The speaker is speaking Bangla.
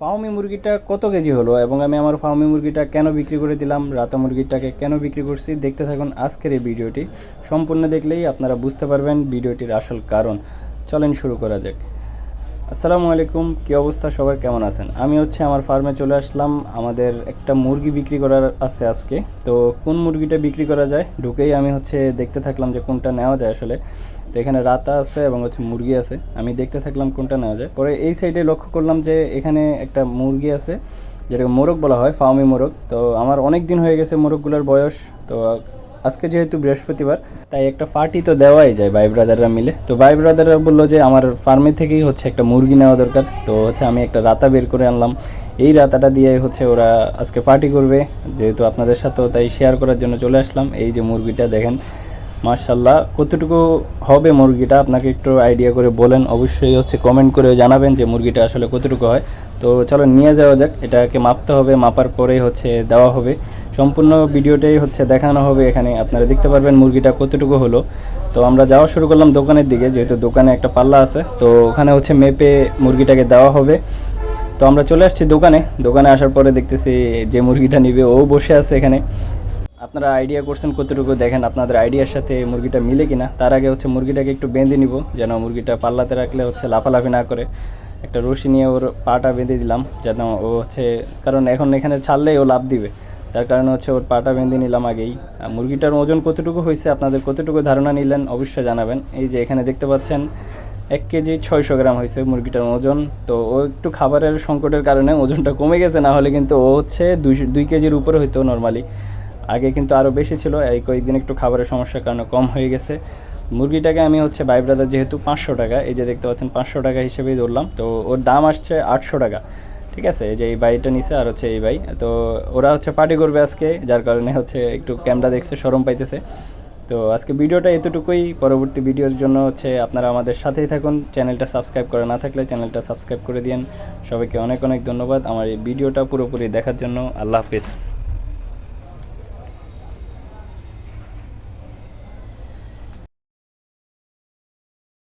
ফাউমি মুরগিটা কত কেজি হলো এবং আমি আমার ফাউমি মুরগিটা কেন বিক্রি করে দিলাম, রাতা মুরগিটাকে কেন বিক্রি করছি, দেখতে থাকুন আজকের এই ভিডিওটি। সম্পূর্ণ দেখলেই আপনারা বুঝতে পারবেন ভিডিওটির আসল কারণ। চলেন শুরু করা যাক। আসসালামু আলাইকুম, কী অবস্থা? সবার কেমন আছেন? আমি হচ্ছে আমার ফার্মে চলে আসলাম। আমাদের একটা মুরগি বিক্রি করার আছে আজকে। তো কোন মুরগিটা বিক্রি করা যায়? ঢুকেই আমি হচ্ছে দেখতে থাকলাম যে কোনটা নেওয়া যায় আসলে। তো এখানে রাতা আছে এবং হচ্ছে মুরগি আছে। আমি দেখতে থাকলাম কোনটা নেওয়া যায়। পরে এই সাইডে লক্ষ্য করলাম যে এখানে একটা মুরগি আছে, যেটাকে মোরগ বলা হয় ফাউমি মোরগ। তো আমার অনেক দিন হয়ে গেছে মোরগগুলোর বয়স। তো আজকে যেহেতু বৃহস্পতিবার, তাই একটা পার্টি তো দেওয়াই যায় ভাই ব্রাদাররা মিলে। তো ভাই ব্রাদাররা বলল যে আমার ফার্মে থেকেই হচ্ছে একটা মুরগি নেওয়া দরকার। তো হচ্ছে আমি একটা রাতা বের করে আনলাম। এই রাতাটা দিয়ে হচ্ছে ওরা আজকে পার্টি করবে। যেহেতু আপনাদের সাথেও তাই শেয়ার করার জন্য চলে আসলাম। এই যে মুরগিটা দেখেন মার্শাল্লাহ কতটুকু হবে মুরগিটা আপনাকে একটু আইডিয়া করে বলেন। অবশ্যই হচ্ছে কমেন্ট করে জানাবেন যে মুরগিটা আসলে কতটুকু হয়। তো চলো নিয়ে যাওয়া যাক। এটাকে মাপতে হবে, মাপার পরেই হচ্ছে দেওয়া হবে। সম্পূর্ণ ভিডিওটাই হচ্ছে দেখানো হবে এখানে। আপনারা দেখতে পারবেন মুরগিটা কতটুকু হলো। তো আমরা যাওয়া শুরু করলাম দোকানের দিকে, যেহেতু দোকানে একটা পাল্লা আছে। তো ওখানে হচ্ছে মেপে মুরগিটাকে দেওয়া হবে। তো আমরা চলে আসছি দোকানে। দোকানে আসার পরে দেখতেছি যে মুরগিটা নিবে, ও বসে আছে এখানে। আপনারা আইডিয়া করছেন কতটুকু, দেখেন আপনাদের আইডিয়ার সাথে মুরগিটা মিলে কিনা। তার আগে হচ্ছে মুরগিটাকে একটু বেঁধে নিব, যেন মুরগিটা পাল্লাতে রাখলে হচ্ছে লাফালাফি না করে। একটা রশি নিয়ে ওর পাটা বেঁধে দিলাম, যেন ও হচ্ছে কারণ এখন এখানে ছাড়লেই ও লাভ দিবে। তার কারণে হচ্ছে ওর পাটা বেঁধে নিলাম আগেই। মুরগিটার ওজন কতটুকু হয়েছে, আপনাদের কতটুকু ধারণা নিলেন অবশ্যই জানাবেন। এই যে এখানে দেখতে পাচ্ছেন, এক কেজি ছয়শো গ্রাম হয়েছে মুরগিটার ওজন। তো ও একটু খাবারের সংকটের কারণে ওজনটা কমে গেছে, না হলে কিন্তু ও হচ্ছে দুই দুই কেজির উপরে হইতো নর্মালি আগে কিন্তু আরও বেশি ছিল, এই কয়েকদিন একটু খাবারের সমস্যার কারণে কম হয়ে গেছে। মুরগিটাকে আমি হচ্ছে বাই ব্রাদার যেহেতু পাঁচশো টাকা, এই যে দেখতে পাচ্ছেন, পাঁচশো টাকা হিসেবেই ধরলাম। তো ওর দাম আসছে আটশো টাকা। ঠিক আছে, এই যে এই বাইটা নিছে আর হচ্ছে এই বাই তো ওরা হচ্ছে পার্টি করবে আজকে, যার কারণে হচ্ছে একটু ক্যামেরা দেখছে, সরম পাইতেছে। তো আজকে ভিডিওটা এতটুকুই। পরবর্তী ভিডিওর জন্য হচ্ছে আপনারা আমাদের সাথেই থাকুন। চ্যানেলটা সাবস্ক্রাইব করে না থাকলে চ্যানেলটা সাবস্ক্রাইব করে দিন সবাইকে অনেক অনেক ধন্যবাদ। আমার এই ভিডিওটা পুরোপুরি দেখার জন্য। আল্লাহ হাফিজ।